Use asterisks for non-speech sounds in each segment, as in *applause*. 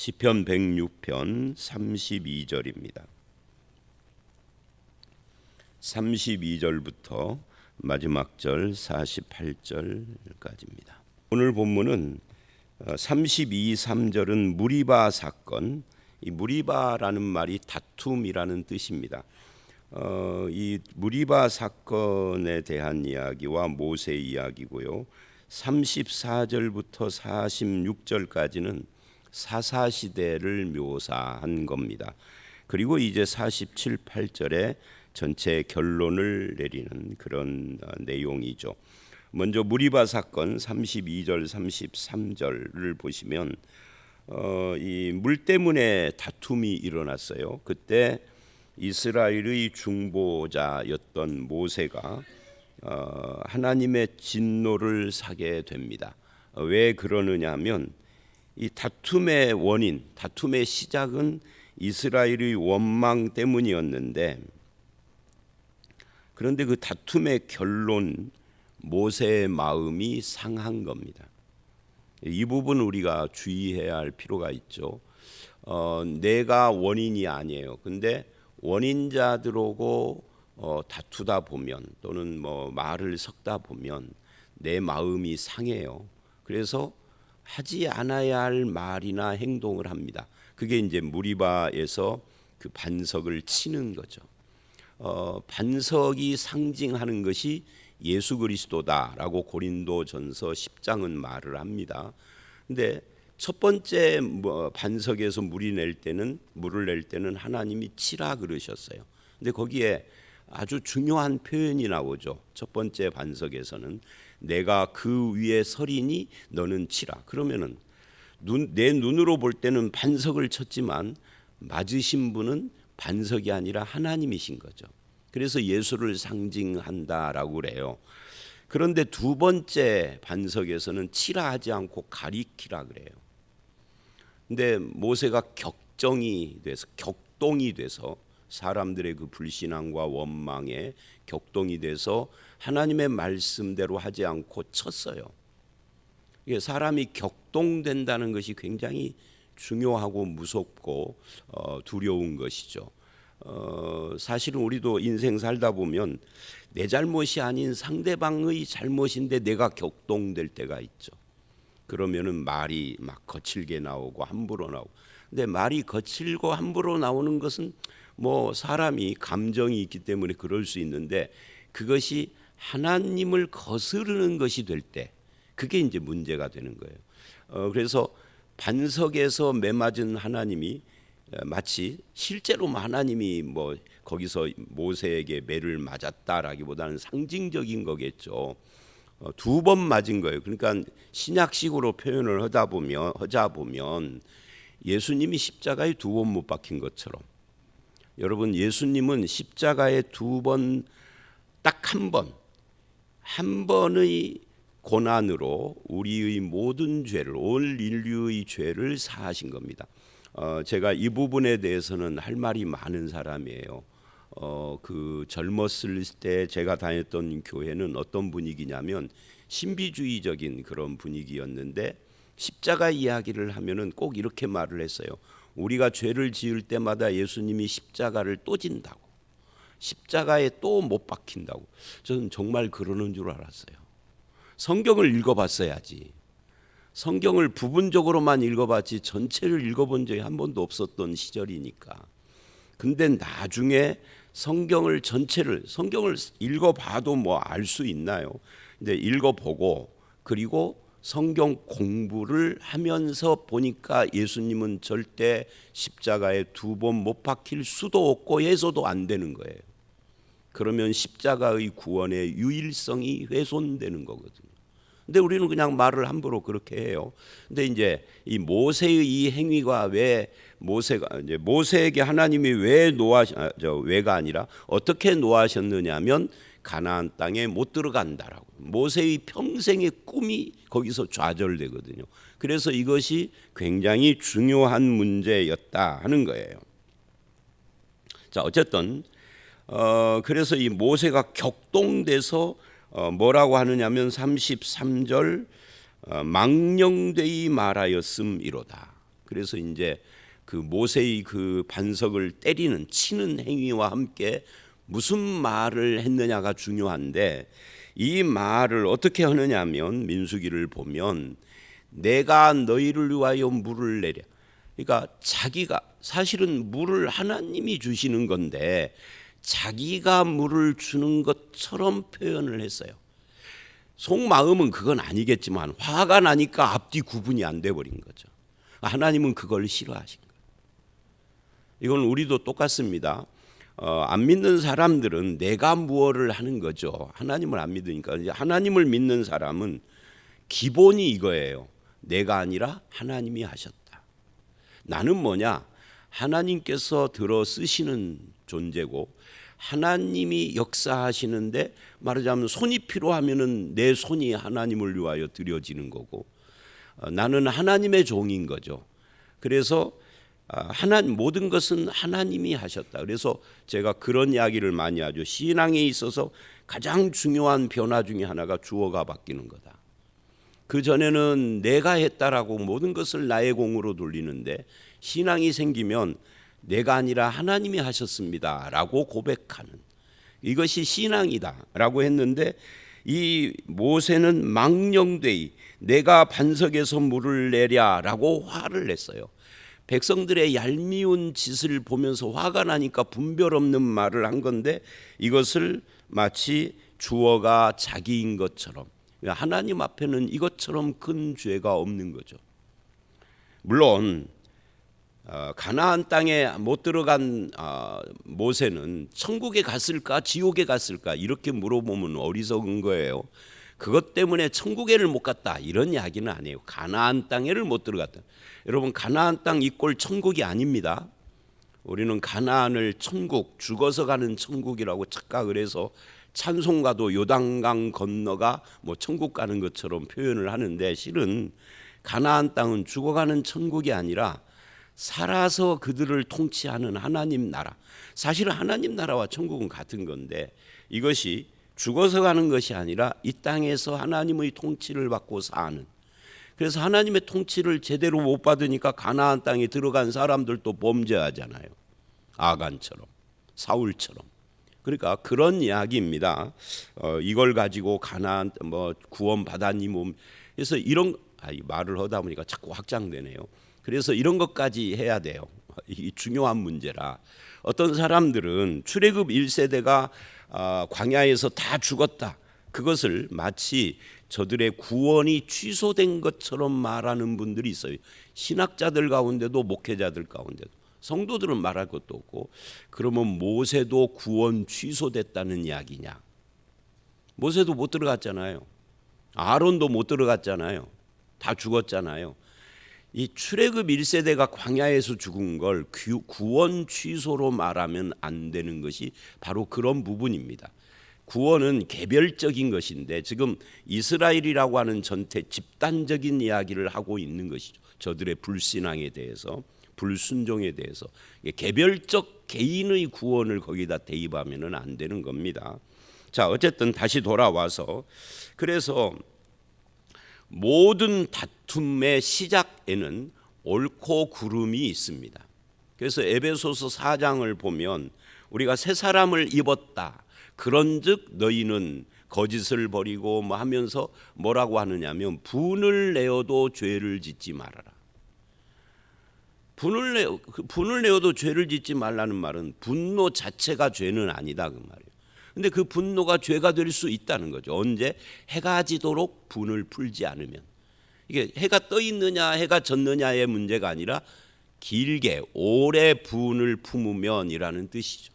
시편 106편 32절입니다. 32절부터 마지막 절 48절까지입니다. 오늘 본문은 32, 3절은 무리바 사건. 이 무리바라는 말이 다툼이라는 뜻입니다. 어, 이 무리바 사건에 대한 이야기와 모세 이야기고요. 34절부터 46절까지는 사사 시대를 묘사한 겁니다. 그리고 이제 47, 8절에 전체 결론을 내리는 그런 어, 내용이죠. 먼저 무리바 사건 32절, 33절을 보시면 어, 이물 때문에 다툼이 일어났어요. 그때 이스라엘의 중보자였던 모세가 어, 하나님의 진노를 사게 됩니다. 어, 왜 그러느냐면 이 다툼의 원인, 다툼의 시작은 이스라엘의 원망 때문이었는데 그런데 그 다툼의 결론 모세의 마음이 상한 겁니다. 이 부분 우리가 주의해야 할 필요가 있죠. 어, 내가 원인이 아니에요. 근데 원인자들하고 어, 다투다 보면 또는 뭐 말을 섞다 보면 내 마음이 상해요. 그래서 하지 않아야 할 말이나 행동을 합니다. 그게 이제 무리바에서 그 반석을 치는 거죠. 어, 반석이 상징하는 것이 예수 그리스도다라고 고린도전서 10장은 말을 합니다. 근데 첫 번째 뭐 반석에서 물이 낼 때는 물을 낼 때는 하나님이 치라 그러셨어요. 근데 거기에 아주 중요한 표현이 나오죠. 첫 번째 반석에서는 내가 그 위에 서리니 너는 치라. 그러면은 눈, 내 눈으로 볼 때는 반석을 쳤지만 맞으신 분은 반석이 아니라 하나님이신 거죠. 그래서 예수를 상징한다라고 그래요. 그런데 두 번째 반석에서는 치라 하지 않고 가리키라 그래요. 근데 모세가 격정이 돼서 격동이 돼서 사람들의 그 불신앙과 원망에 격동이 돼서 하나님의 말씀대로 하지 않고 쳤어요. 이게 사람이 격동된다는 것이 굉장히 중요하고 무섭고 어, 두려운 것이죠. 어, 사실은 우리도 인생 살다 보면 내 잘못이 아닌 상대방의 잘못인데 내가 격동될 때가 있죠. 그러면은 말이 막 거칠게 나오고 함부로 나오고. 근데 말이 거칠고 함부로 나오는 것은 뭐 사람이 감정이 있기 때문에 그럴 수 있는데 그것이 하나님을 거스르는 것이 될 때 그게 이제 문제가 되는 거예요. 어, 그래서 반석에서 매맞은 하나님이 마치 실제로 하나님이 뭐 거기서 모세에게 매를 맞았다라기보다는 상징적인 거겠죠. 어, 두번 맞은 거예요. 그러니까 신약식으로 표현을 하다 보면 하자 보면 예수님이 십자가에 두 번 못 박힌 것처럼 여러분 예수님은 십자가에 두 번 딱 한 번, 한 번의 고난으로 우리의 모든 죄를 온 인류의 죄를 사하신 겁니다. 어, 제가 이 부분에 대해서는 할 말이 많은 사람이에요. 어, 그 젊었을 때 제가 다녔던 교회는 어떤 분위기냐면 신비주의적인 그런 분위기였는데 십자가 이야기를 하면은 꼭 이렇게 말을 했어요. 우리가 죄를 지을 때마다 예수님이 십자가를 또 진다고. 십자가에 또 못 박힌다고. 저는 정말 그러는 줄 알았어요. 성경을 읽어봤어야지. 성경을 부분적으로만 읽어봤지 전체를 읽어본 적이 한 번도 없었던 시절이니까. 근데 나중에 성경을 전체를 성경을 읽어봐도 뭐 알 수 있나요? 근데 읽어보고 그리고 성경 공부를 하면서 보니까 예수님은 절대 십자가에 두 번 못 박힐 수도 없고 해서도 안 되는 거예요. 그러면 십자가의 구원의 유일성이 훼손되는 거거든요. 근데 우리는 그냥 말을 함부로 그렇게 해요. 근데 이제 이 모세의 이 행위가 왜 모세가 이제 모세에게 하나님이 왜 노하 아, 저 왜가 아니라 어떻게 노하셨느냐면 가나안 땅에 못 들어간다라고. 모세의 평생의 꿈이 거기서 좌절되거든요. 그래서 이것이 굉장히 중요한 문제였다 하는 거예요. 자, 어쨌든 어 그래서 이 모세가 격동돼서 어, 뭐라고 하느냐면 33절 어, 망령되이 말하였음이로다. 그래서 이제 그 모세의 그 반석을 때리는 치는 행위와 함께 무슨 말을 했느냐가 중요한데 이 말을 어떻게 하느냐면 민수기를 보면 내가 너희를 위하여 물을 내려. 그러니까 자기가 사실은 물을 하나님이 주시는 건데 자기가 물을 주는 것처럼 표현을 했어요. 속마음은 그건 아니겠지만 화가 나니까 앞뒤 구분이 안 돼 버린 거죠. 하나님은 그걸 싫어하신 거예요. 이건 우리도 똑같습니다. 어, 안 믿는 사람들은 내가 무엇을 하는 거죠. 하나님을 안 믿으니까 하나님을 믿는 사람은 기본이 이거예요. 내가 아니라 하나님이 하셨다. 나는 뭐냐? 하나님께서 들어 쓰시는 존재고 하나님이 역사하시는데 말하자면 손이 필요하면은 내 손이 하나님을 위하여 드려지는 거고 어, 나는 하나님의 종인 거죠. 그래서 아, 하나 모든 것은 하나님이 하셨다. 그래서 제가 그런 이야기를 많이 하죠. 신앙에 있어서 가장 중요한 변화 중에 하나가 주어가 바뀌는 거다. 그 전에는 내가 했다라고 모든 것을 나의 공으로 돌리는데 신앙이 생기면 내가 아니라 하나님이 하셨습니다라고 고백하는 이것이 신앙이다라고 했는데 이 모세는 망령되이 내가 반석에서 물을 내랴라고 화를 냈어요. 백성들의 얄미운 짓을 보면서 화가 나니까 분별 없는 말을 한 건데 이것을 마치 주어가 자기인 것처럼 하나님 앞에는 이것처럼 큰 죄가 없는 거죠. 물론 어, 가나안 땅에 못 들어간 어, 모세는 천국에 갔을까 지옥에 갔을까 이렇게 물어보면 어리석은 거예요. 그것 때문에 천국에를 못 갔다 이런 이야기는 아니에요. 가나안 땅에를 못 들어갔다. 여러분 가나안 땅 이꼴 천국이 아닙니다. 우리는 가나안을 천국 죽어서 가는 천국이라고 착각을 해서 찬송가도 요단강 건너가 뭐 천국 가는 것처럼 표현을 하는데 실은 가나안 땅은 죽어가는 천국이 아니라 살아서 그들을 통치하는 하나님 나라. 사실은 하나님 나라와 천국은 같은 건데 이것이 죽어서 가는 것이 아니라 이 땅에서 하나님의 통치를 받고 사는. 그래서 하나님의 통치를 제대로 못 받으니까 가나안 땅에 들어간 사람들도 범죄하잖아요. 아간처럼, 사울처럼. 그러니까 그런 이야기입니다. 어, 이걸 가지고 가나안 뭐 구원 받았니 뭐 그래서 이런 아, 이 말을 하다 보니까 자꾸 확장되네요. 그래서 이런 것까지 해야 돼요. 이 중요한 문제라. 어떤 사람들은 출애굽 1세대가 아, 광야에서 다 죽었다. 그것을 마치 저들의 구원이 취소된 것처럼 말하는 분들이 있어요. 신학자들 가운데도 목회자들 가운데도 성도들은 말할 것도 없고 그러면 모세도 구원 취소됐다는 이야기냐? 모세도 못 들어갔잖아요. 아론도 못 들어갔잖아요. 다 죽었잖아요. 이 출애굽 1세대가 광야에서 죽은 걸 구원 취소로 말하면 안 되는 것이 바로 그런 부분입니다. 구원은 개별적인 것인데 지금 이스라엘이라고 하는 전체 집단적인 이야기를 하고 있는 것이죠. 저들의 불신앙에 대해서 불순종에 대해서 개별적 개인의 구원을 거기다 대입하면은 안 되는 겁니다. 자, 어쨌든 다시 돌아와서 그래서 모든 다툼의 시작에는 옳고 그름이 있습니다. 그래서 에베소서 4장을 보면 우리가 새 사람을 입었다. 그런즉 너희는 거짓을 버리고 뭐 하면서 뭐라고 하느냐면 분을 내어도 죄를 짓지 말아라. 분을 내 분을 내어도 죄를 짓지 말라는 말은 분노 자체가 죄는 아니다 그 말이에요. 근데 그 분노가 죄가 될 수 있다는 거죠. 언제 해가 지도록 분을 풀지 않으면 이게 해가 떠 있느냐 해가 졌느냐의 문제가 아니라 길게 오래 분을 품으면이라는 뜻이죠.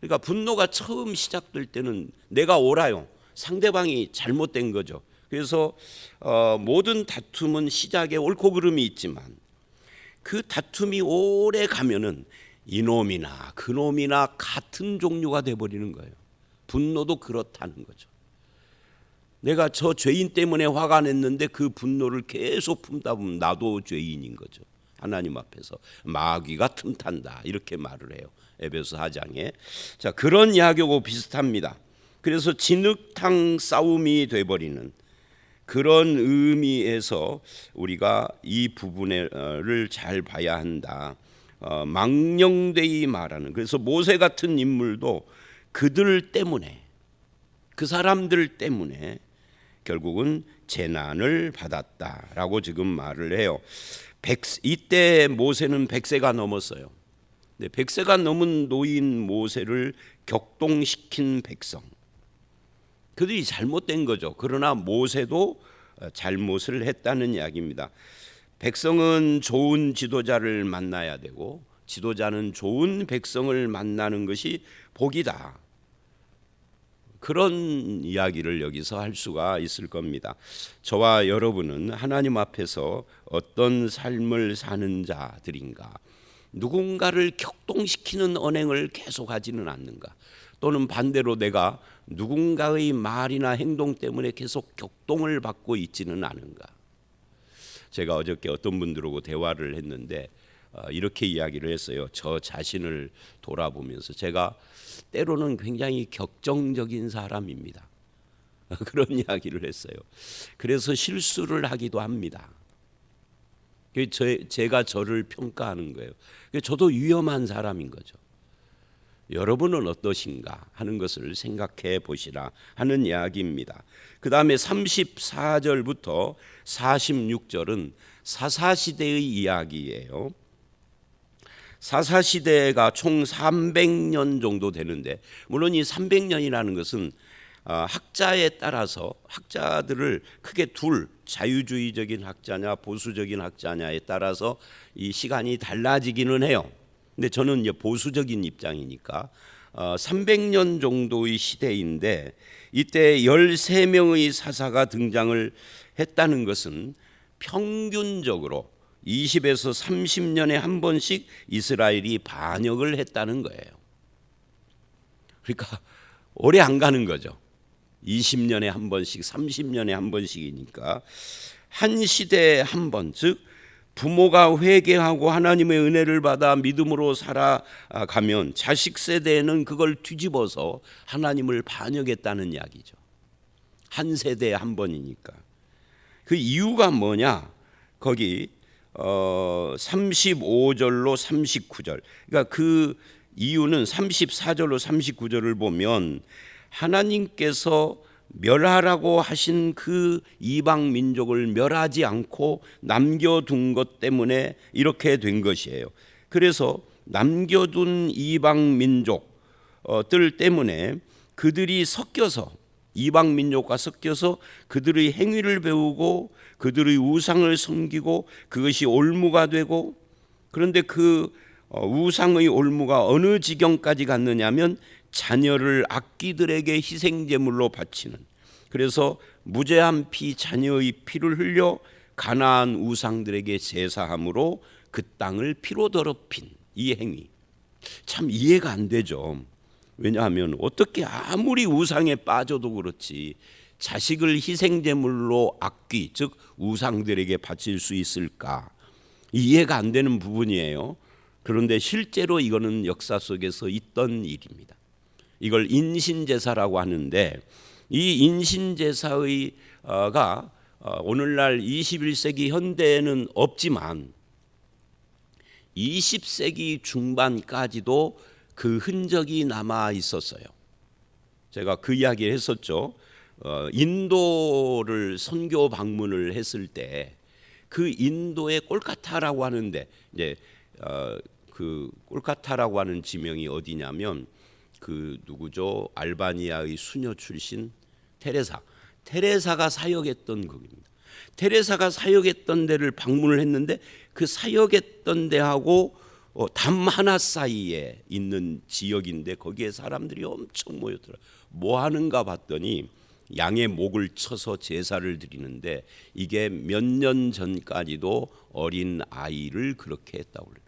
그러니까 분노가 처음 시작될 때는 내가 옳아요. 상대방이 잘못된 거죠. 그래서 어, 모든 다툼은 시작에 옳고 그름이 있지만 그 다툼이 오래 가면은 이놈이나 그놈이나 같은 종류가 돼 버리는 거예요. 분노도 그렇다는 거죠. 내가 저 죄인 때문에 화가 냈는데 그 분노를 계속 품다 보면 나도 죄인인 거죠. 하나님 앞에서 마귀가 틈탄다 이렇게 말을 해요. 에베소 4장에 자 그런 이야기하고 비슷합니다. 그래서 진흙탕 싸움이 돼버리는 그런 의미에서 우리가 이 부분을 잘 봐야 한다. 어, 망령되이 말하는 그래서 모세 같은 인물도 그들 때문에 그 사람들 때문에 결국은 재난을 받았다라고 지금 말을 해요. 백, 이때 모세는 100세가 넘었어요. 네, 100세가 넘은 노인 모세를 격동시킨 백성. 그들이 잘못된 거죠. 그러나 모세도 어, 잘못을 했다는 이야기입니다. 백성은 좋은 지도자를 만나야 되고 지도자는 좋은 백성을 만나는 것이 복이다. 그런 이야기를 여기서 할 수가 있을 겁니다. 저와 여러분은 하나님 앞에서 어떤 삶을 사는 자들인가? 누군가를 격동시키는 언행을 계속하지는 않는가? 또는 반대로 내가 누군가의 말이나 행동 때문에 계속 격동을 받고 있지는 않은가? 제가 어저께 어떤 분들하고 대화를 했는데 어, 이렇게 이야기를 했어요. 저 자신을 돌아보면서 제가 때로는 굉장히 격정적인 사람입니다. *laughs* 그런 이야기를 했어요. 그래서 실수를 하기도 합니다. 제가 저를 평가하는 거예요. 그 저도 위험한 사람인 거죠. 여러분은 어떠신가 하는 것을 생각해 보시라 하는 이야기입니다. 그 다음에 34절부터 46절은 사사시대의 이야기예요. 사사 시대가 총 300년 정도 되는데 물론 이 300년이라는 것은 아, 학자에 따라서 학자들을 크게 둘 자유주의적인 학자냐 보수적인 학자냐에 따라서 이 시간이 달라지기는 해요. 근데 저는 이제 보수적인 입장이니까 어, 300년 정도의 시대인데 이때 13명의 사사가 등장을 했다는 것은 평균적으로 20에서 30년에 한 번씩 이스라엘이 반역을 했다는 거예요. 그러니까 오래 안 가는 거죠. 20년에 한 번씩, 30년에 한 번씩이니까 한 시대에 한 번, 즉 부모가 회개하고 하나님의 은혜를 받아 믿음으로 살아가면 자식 세대에는 그걸 뒤집어서 하나님을 반역했다는 이야기죠. 한 세대에 한 번이니까. 그 이유가 뭐냐? 거기 어 35절로 39절. 그러니까 그 이유는 34절로 39절을 보면 하나님께서 멸하라고 하신 그 이방 민족을 멸하지 않고 남겨둔 것 때문에 이렇게 된 것이에요. 그래서 남겨둔 이방 민족들 때문에 그들이 섞여서 이방 민족과 섞여서 그들의 행위를 배우고 그들의 우상을 섬기고 그것이 올무가 되고 그런데 그 어, 우상의 올무가 어느 지경까지 갔느냐면 자녀를 악기들에게 희생 제물로 바치는 그래서 무죄한 피 자녀의 피를 흘려 가나안 우상들에게 제사함으로 그 땅을 피로 더럽힌 이 행위 참 이해가 안 되죠. 왜냐하면 어떻게 아무리 우상에 빠져도 그렇지 자식을 희생 제물로 악귀 즉 우상들에게 바칠 수 있을까 이해가 안 되는 부분이에요. 그런데 실제로 이거는 역사 속에서 있던 일입니다. 이걸 인신제사라고 하는데 이 인신제사의가 어, 오늘날 21세기 현대에는 없지만 20세기 중반까지도 그 흔적이 남아 있었어요. 제가 그 이야기를 했었죠. 어, 인도를 선교 방문을 했을 때 그 인도의 꼴카타라고 하는데 이제 어, 그 꼴카타라고 하는 지명이 어디냐면 그 누구죠? 알바니아의 수녀 출신 테레사. 테레사가 사역했던 거기입니다. 테레사가 사역했던 데를 방문을 했는데 그 사역했던 데하고 어, 담 하나 사이에 있는 지역인데 거기에 사람들이 엄청 모였더라. 뭐 하는가 봤더니 양의 목을 쳐서 제사를 드리는데 이게 몇 년 전까지도 어린 아이를 그렇게 했다고 그래요.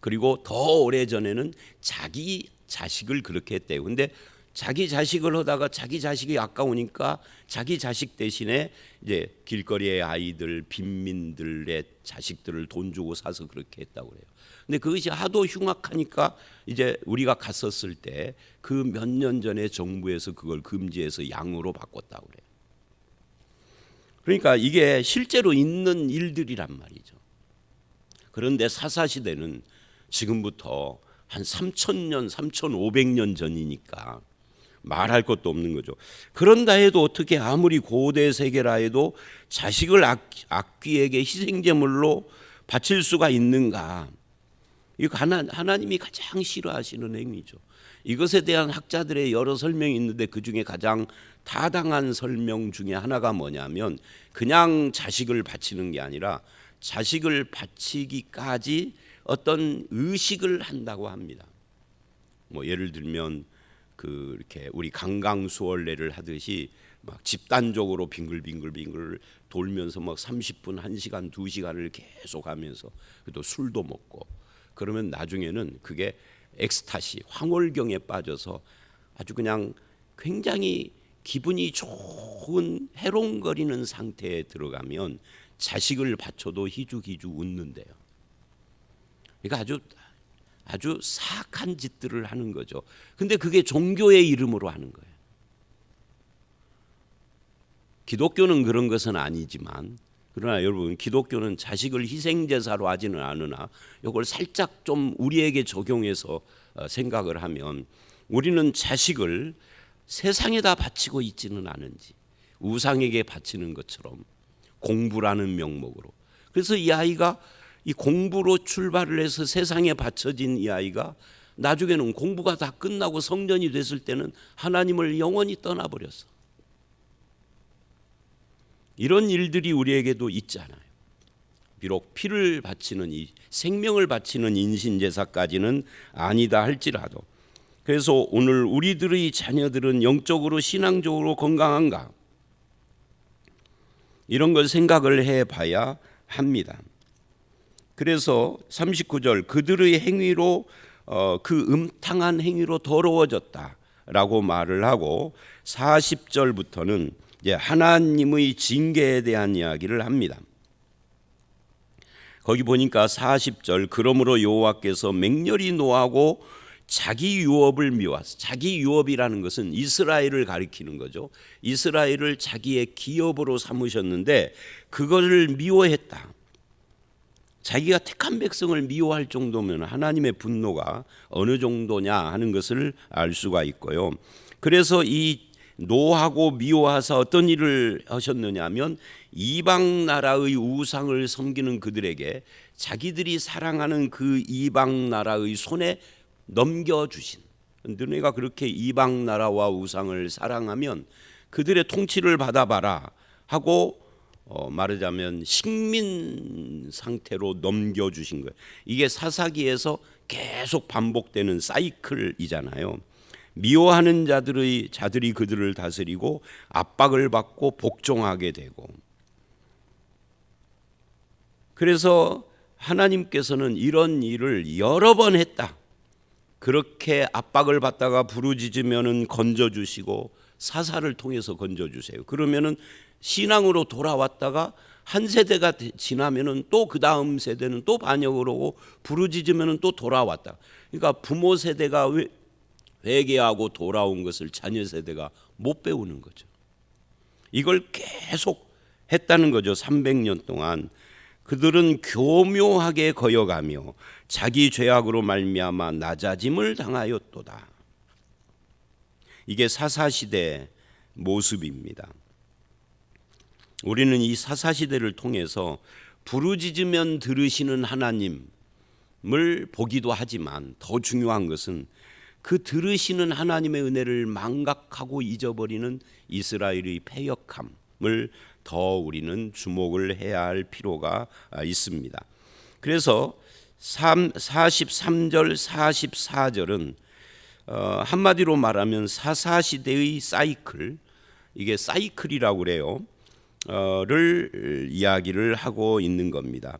그리고 더 오래 전에는 자기 자식을 그렇게 했대요. 근데 자기 자식을 하다가 자기 자식이 아까우니까 자기 자식 대신에 이제 길거리의 아이들 빈민들의 자식들을 돈 주고 사서 그렇게 했다고 그래요. 근데 그것이 하도 흉악하니까 이제 우리가 갔었을 때 그 몇 년 전에 정부에서 그걸 금지해서 양으로 바꿨다고 그래요. 그러니까 이게 실제로 있는 일들이란 말이죠. 그런데 사사 시대는 지금부터 한 3천년, 3,500년 전이니까 말할 것도 없는 거죠. 그런다 해도 어떻게 아무리 고대 세계라 해도 자식을 악, 악귀에게 희생제물로 바칠 수가 있는가? 이거 하나, 하나님이 가장 싫어하시는 행위죠. 이것에 대한 학자들의 여러 설명이 있는데 그 중에 가장 타당한 설명 중에 하나가 뭐냐면 그냥 자식을 바치는 게 아니라 자식을 바치기까지 어떤 의식을 한다고 합니다. 뭐 예를 들면 그 이렇게 우리 강강수월래를 하듯이 막 집단적으로 빙글빙글빙글 돌면서 막 30분, 1시간, 2시간을 계속 하면서 또 술도 먹고 그러면 나중에는 그게 엑스타시, 황홀경에 빠져서 아주 그냥 굉장히 기분이 좋은 해롱거리는 상태에 들어가면 자식을 바쳐도 희죽희죽 웃는데요. 그러니까 아주 아주 사악한 짓들을 하는 거죠. 근데 그게 종교의 이름으로 하는 거예요. 기독교는 그런 것은 아니지만 그러나 여러분 기독교는 자식을 희생 제사로 하지는 않으나 이걸 살짝 좀 우리에게 적용해서 어, 생각을 하면 우리는 자식을 세상에다 바치고 있지는 않은지 우상에게 바치는 것처럼 공부라는 명목으로 그래서 이 아이가 이 공부로 출발을 해서 세상에 바쳐진 이 아이가 나중에는 공부가 다 끝나고 성년이 됐을 때는 하나님을 영원히 떠나버렸어. 이런 일들이 우리에게도 있잖아요. 비록 피를 바치는 이 생명을 바치는 인신 제사까지는 아니다 할지라도 그래서 오늘 우리들의 자녀들은 영적으로 신앙적으로 건강한가 이런 걸 생각을 해 봐야 합니다. 그래서 39절 그들의 행위로 어, 그 음탕한 행위로 더러워졌다라고 말을 하고 40절부터는 이제 하나님의 징계에 대한 이야기를 합니다. 거기 보니까 40절 그러므로 여호와께서 맹렬히 노하고 자기 유업을 미워서 자기 유업이라는 것은 이스라엘을 가리키는 거죠. 이스라엘을 자기의 기업으로 삼으셨는데 그거를 미워했다. 자기가 택한 백성을 미워할 정도면 하나님의 분노가 어느 정도냐 하는 것을 알 수가 있고요. 그래서 이 노하고 미워하사 어떤 일을 하셨느냐면 이방 나라의 우상을 섬기는 그들에게 자기들이 사랑하는 그 이방 나라의 손에 넘겨 주신 너네가 그렇게 이방 나라와 우상을 사랑하면 그들의 통치를 받아봐라 하고 어, 말하자면 식민 상태로 넘겨 주신 거예요. 이게 사사기에서 계속 반복되는 사이클이잖아요. 미워하는 자들의 자들이 그들을 다스리고 압박을 받고 복종하게 되고 그래서 하나님께서는 이런 일을 여러 번 했다. 그렇게 압박을 받다가 부르짖으면은 건져 주시고 사사를 통해서 건져 주세요. 그러면은 신앙으로 돌아왔다가 한 세대가 지나면은 또 그 다음 세대는 또 반역을 하고 부르짖으면은 또 돌아왔다. 그러니까 부모 세대가 회개하고 돌아온 것을 자녀 세대가 못 배우는 거죠. 이걸 계속 했다는 거죠. 300년 동안 그들은 교묘하게 거여가며 자기 죄악으로 말미암아 낮아짐을 당하였도다. 이게 사사 시대 모습입니다. 우리는 이 사사 시대를 통해서 부르짖으면 들으시는 하나님을 보기도 하지만 더 중요한 것은 그 들으시는 하나님의 은혜를 망각하고 잊어버리는 이스라엘의 패역함을 더 우리는 주목을 해야 할 필요가 있습니다. 그래서 43절 44절은 어, 한마디로 말하면 사사 시대의 사이클 이게 사이클이라고 그래요. 를 이야기를 하고 있는 겁니다.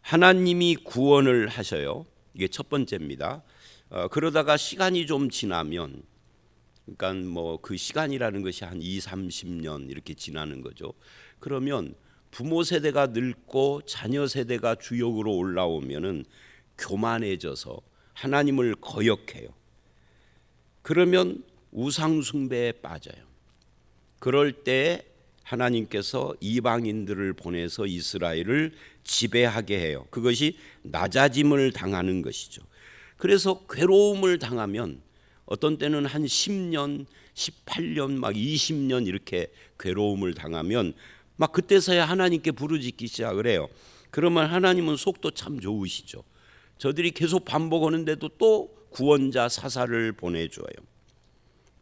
하나님이 구원을 하셔요. 이게 첫 번째입니다. 어, 그러다가 시간이 좀 지나면 그러니까 뭐 그 시간이라는 것이 한 2, 30년 이렇게 지나는 거죠. 그러면 부모 세대가 늙고 자녀 세대가 주역으로 올라오면은 교만해져서 하나님을 거역해요. 그러면 우상 숭배에 빠져요. 그럴 때 하나님께서 이방인들을 보내서 이스라엘을 지배하게 해요. 그것이 낮아짐을 당하는 것이죠. 그래서 괴로움을 당하면 어떤 때는 한 10년, 18년, 막 20년 이렇게 괴로움을 당하면 막 그때서야 하나님께 부르짖기 시작을 해요. 그러면 하나님은 속도 참 좋으시죠. 저들이 계속 반복하는데도 또 구원자 사사를 보내줘요.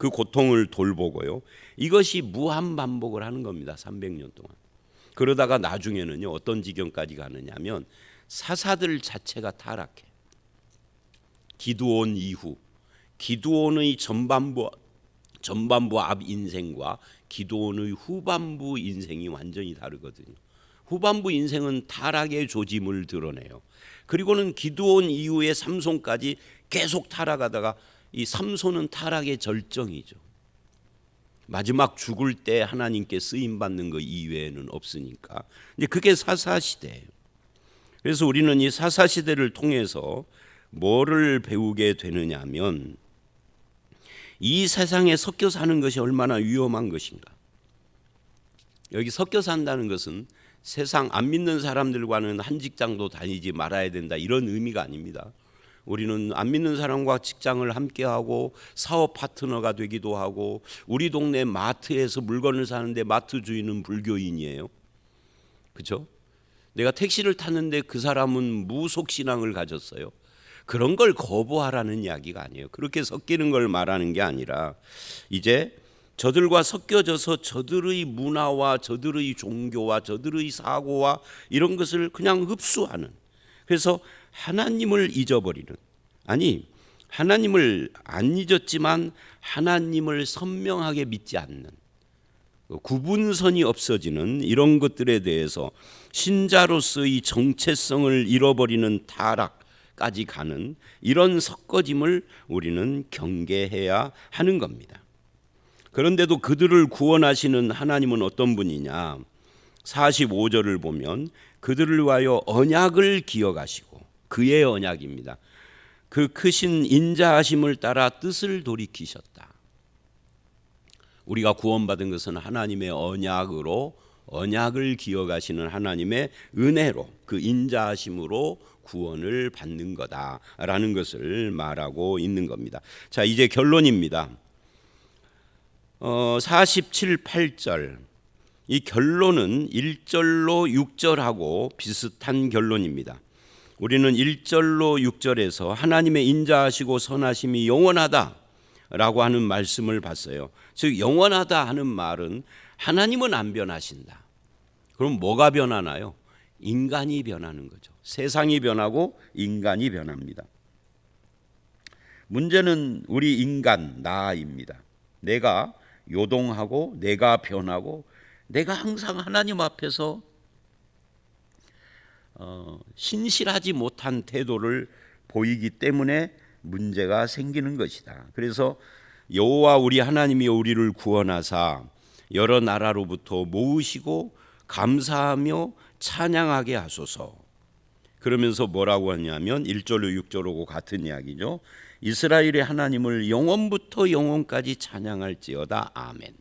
그 고통을 돌보고요. 이것이 무한 반복을 하는 겁니다. 300년 동안. 그러다가 나중에는요 어떤 지경까지 가느냐면 사사들 자체가 타락해. 기드온 이후 기드온의 전반부 전반부 앞 인생과 기드온의 후반부 인생이 완전히 다르거든요. 후반부 인생은 타락의 조짐을 드러내요. 그리고는 기드온 이후에 삼손까지 계속 타락하다가 이 삼손은 타락의 절정이죠. 마지막 죽을 때 하나님께 쓰임 받는 것 이외에는 없으니까. 이제 그게 사사 시대예요. 그래서 우리는 이 사사 시대를 통해서 뭐를 배우게 되느냐면 이 세상에 섞여 사는 것이 얼마나 위험한 것인가. 여기 섞여 산다는 것은 세상 안 믿는 사람들과는 한 직장도 다니지 말아야 된다 이런 의미가 아닙니다. 우리는 안 믿는 사람과 직장을 함께 하고 사업 파트너가 되기도 하고 우리 동네 마트에서 물건을 사는데 마트 주인은 불교인이에요. 그렇죠? 내가 택시를 탔는데 그 사람은 무속 신앙을 가졌어요. 그런 걸 거부하라는 이야기가 아니에요. 그렇게 섞이는 걸 말하는 게 아니라 이제 저들과 섞여져서 저들의 문화와 저들의 종교와 저들의 사고와 이런 것을 그냥 흡수하는 그래서 하나님을 잊어버리는 아니 하나님을 안 잊었지만 하나님을 선명하게 믿지 않는 구분선이 없어지는 이런 것들에 대해서 신자로서의 정체성을 잃어버리는 타락까지 가는 이런 섞어짐을 우리는 경계해야 하는 겁니다. 그런데도 그들을 구원하시는 하나님은 어떤 분이냐? 45절을 보면 그들을 위하여 언약을 기억하시고 그의 언약입니다. 그 크신 인자하심을 따라 뜻을 돌이키셨다. 우리가 구원받은 것은 하나님의 언약으로 언약을 기억하시는 하나님의 은혜로 그 인자하심으로 구원을 받는 거다라는 것을 말하고 있는 겁니다. 자, 이제 결론입니다. 어, 47, 8절 이 결론은 1절로 6절하고 비슷한 결론입니다. 우리는 1절로 6절에서 하나님의 인자하시고 선하심이 영원하다라고 하는 말씀을 봤어요. 즉 영원하다 하는 말은 하나님은 안 변하신다. 그럼 뭐가 변하나요? 인간이 변하는 거죠. 세상이 변하고 인간이 변합니다. 문제는 우리 인간 나입니다. 내가 요동하고 내가 변하고 내가 항상 하나님 앞에서 어, 신실하지 못한 태도를 보이기 때문에 문제가 생기는 것이다. 그래서 여호와 우리 하나님이 우리를 구원하사 여러 나라로부터 모으시고 감사하며 찬양하게 하소서. 그러면서 뭐라고 하냐면 1절로 6절하고 같은 이야기죠. 이스라엘의 하나님을 영원부터 영원까지 찬양할지어다. 아멘.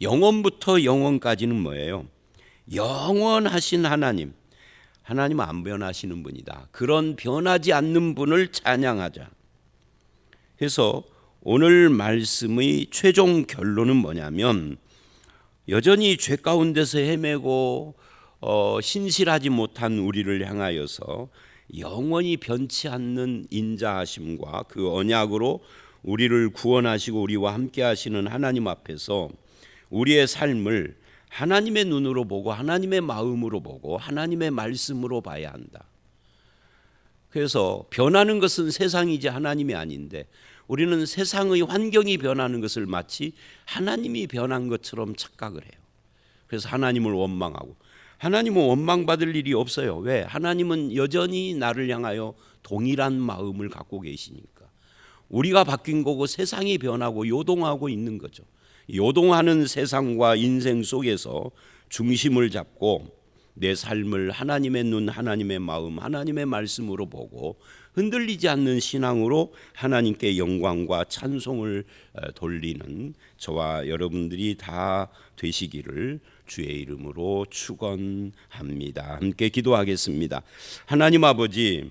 영원부터 영원까지는 뭐예요? 영원하신 하나님. 하나님 안 변하시는 분이다. 그런 변하지 않는 분을 찬양하자. 그래서 오늘 말씀의 최종 결론은 뭐냐면 여전히 죄 가운데서 헤매고 어, 신실하지 못한 우리를 향하여서 영원히 변치 않는 인자하심과 그 언약으로 우리를 구원하시고 우리와 함께 하시는 하나님 앞에서 우리의 삶을 하나님의 눈으로 보고 하나님의 마음으로 보고 하나님의 말씀으로 봐야 한다. 그래서 변하는 것은 세상이지 하나님이 아닌데 우리는 세상의 환경이 변하는 것을 마치 하나님이 변한 것처럼 착각을 해요. 그래서 하나님을 원망하고 하나님은 원망받을 일이 없어요. 왜? 하나님은 여전히 나를 향하여 동일한 마음을 갖고 계시니까. 우리가 바뀐 거고 세상이 변하고 요동하고 있는 거죠. 요동하는 세상과 인생 속에서 중심을 잡고 내 삶을 하나님의 눈, 하나님의 마음, 하나님의 말씀으로 보고 흔들리지 않는 신앙으로 하나님께 영광과 찬송을 어, 돌리는 저와 여러분들이 다 되시기를 주의 이름으로 축원합니다. 함께 기도하겠습니다. 하나님 아버지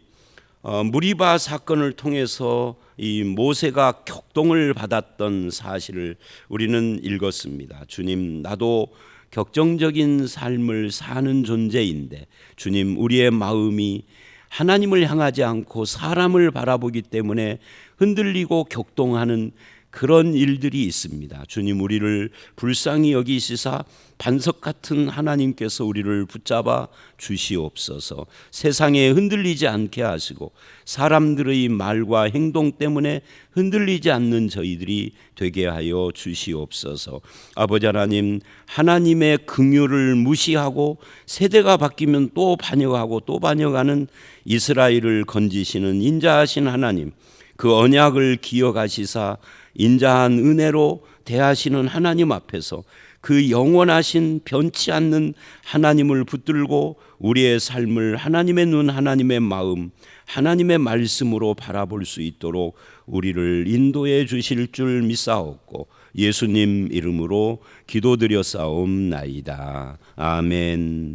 어, 무리바 사건을 통해서 이 모세가 격동을 받았던 사실을 우리는 읽었습니다. 주님, 나도 격정적인 삶을 사는 존재인데 주님, 우리의 마음이 하나님을 향하지 않고 사람을 바라보기 때문에 흔들리고 격동하는 그런 일들이 있습니다. 주님 우리를 불쌍히 여기시사 반석 같은 하나님께서 우리를 붙잡아 주시옵소서. 세상에 흔들리지 않게 하시고 사람들의 말과 행동 때문에 흔들리지 않는 저희들이 되게 하여 주시옵소서. 아버지 하나님 하나님의 긍휼을 무시하고 세대가 바뀌면 또 반역하고 또 반역하는 이스라엘을 건지시는 인자하신 하나님 그 언약을 기억하시사 인자한 은혜로 대하시는 하나님 앞에서 그 영원하신 변치 않는 하나님을 붙들고 우리의 삶을 하나님의 눈, 하나님의 마음, 하나님의 말씀으로 바라볼 수 있도록 우리를 인도해 주실 줄 믿사옵고 예수님 이름으로 기도드려 싸움나이다. 아멘.